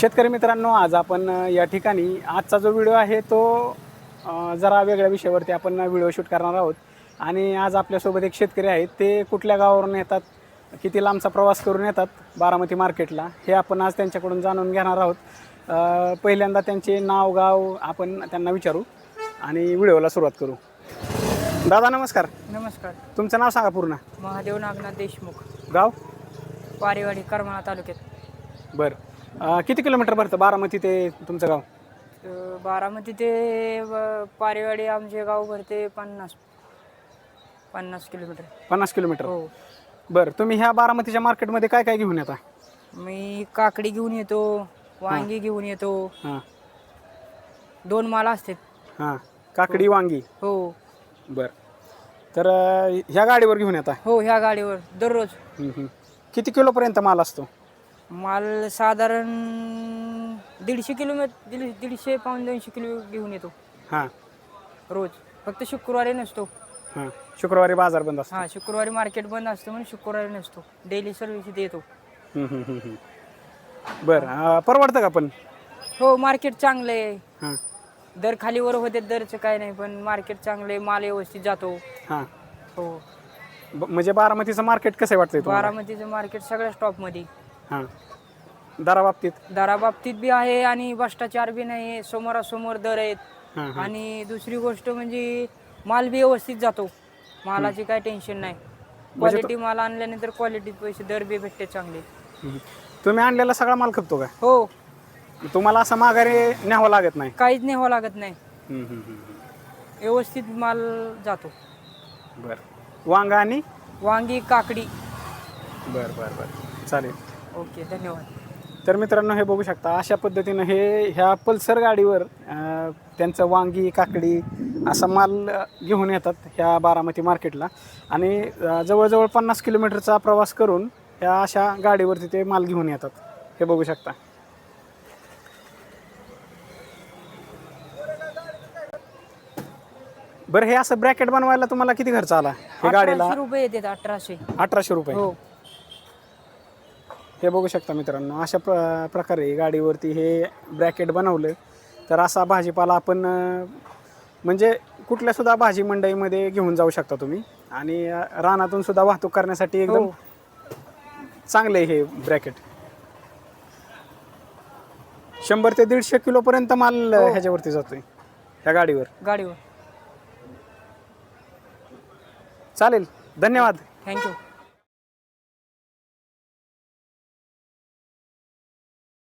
शेतकरी मित्रांनो आज आपण या ठिकाणी आजचा जो व्हिडिओ आहे तो जरा वेगळ्या विषयावरती आपण व्हिडिओ शूट करणार आहोत. आणि आज आपल्यासोबत एक शेतकरी आहेत ते कुठल्या गावावरून येतात किती लांबचा प्रवास करून येतात बारामती मार्केटला हे आपण आज त्यांच्याकडून जाणून घेणार आहोत. पहिल्यांदा त्यांचे नाव गाव आपण त्यांना विचारू आणि व्हिडिओला सुरुवात करू. दादा नमस्कार. नमस्कार. तुमचं नाव सांगा पूर्ण. महादेव नागनाथ देशमुख. गाव? पारेवाडी करमाळा तालुक्यात. बरं. अ, किती किलोमीटर भरतं? बारामती ते तुमचं गाव? अ, बारामती ते अ, पारेवाडी आमचे गाव भरते पन्नास. पन्नास किलोमीटर. पन्नास किलोमीटर. हो. बरं तुम्ही ह्या बारामतीच्या मार्केटमध्ये काय काय घेऊन येता? मी काकडी घेऊन येतो वांगी घेऊन येतो. हां. दोन माल असते हां. काकडी वांगी? हो. बरं. तर अं, ह्या गाडीवर घेऊन येता? हो ह्या गाडीवर दररोज. हं, हं. किती किलोपर्यंत माल असतो? माल साधारण दीडशे किलोमीटर दीड दीडशे पाऊन दोनशे किलो घेऊन येतो. हां. रोज. फक्त शुक्रवारी नसतो. हां. शुक्रवारी बाजार बंद असतो. हां शुक्रवारी मार्केट बंद असतं म्हणून शुक्रवारी नसतो. डेली सर्व्हिस येतो. हं, हं, हं, हं. बरं अं, परवडतं का पण? हो मार्केट चांगलं आहे. हां. दर खालीवर होते दरचं काय नाही पण मार्केट चांगलं आहे माल व्यवस्थित जातो. हां. हो. ब- म्हणजे बारामतीचं मार्केट कसं वाटतंय तुम्हाला? बारामतीचं मार्केट सगळ्या स्टॉपमध्ये हां. दराबाबतीत? दराबाबतीत बी आहे आणि भ्रष्टाचार बी नाही आहे समोरासमोर दर आहेत. हां हां. आणि दुसरी गोष्ट म्हणजे माल बी व्यवस्थित जातो. मालाची काय टेन्शन नाही. क्वालिटी माल आणल्यानंतर क्वालिटीत पैसे दर बी भेटते चांगले. तुम्ही आणलेला सगळा माल खपतो का? हो. तुम्हाला असं माघारी न्यावं लागत नाही? काहीच न्यावं लागत नाही. व्यवस्थित माल जातो. बरं. वांगा आणि? वांगी काकडी. बरं बरं बरं. चालेल. ओके धन्यवाद. तर मित्रांनो हे बघू शकता अशा पद्धतीनं हे ह्या पल्सर गाडीवर अं, त्यांचं वांगी काकडी असा माल अं, घेऊन येतात ह्या बारामती मार्केटला. आणि अं, जवळजवळ पन्नास किलोमीटरचा प्रवास करून ह्या अशा गाडीवरती ते माल घेऊन येतात. हे बघू शकता. बरं हे असं ब्रॅकेट बनवायला तुम्हाला किती खर्च आला? हे गाडीला अठराशे रुपये अठराशे. अठराशे रुपये. हो. हे बघू शकता मित्रांनो अशा प्र प्रकारे गाडीवरती हे ब्रॅकेट बनवलं. तर असा भाजीपाला आपण म्हणजे कुठल्या सुद्धा भाजी मंडईमध्ये घेऊन जाऊ शकता तुम्ही. आणि रानातून सुद्धा वाहतूक करण्यासाठी एकदम हो. चांगलं आहे हे ब्रॅकेट शंभर ते दीडशे किलोपर्यंत माल अं, ह्याच्यावरती जातोय ह्या गाडीवर. गाडीवर. चालेल. धन्यवाद. थँक्यू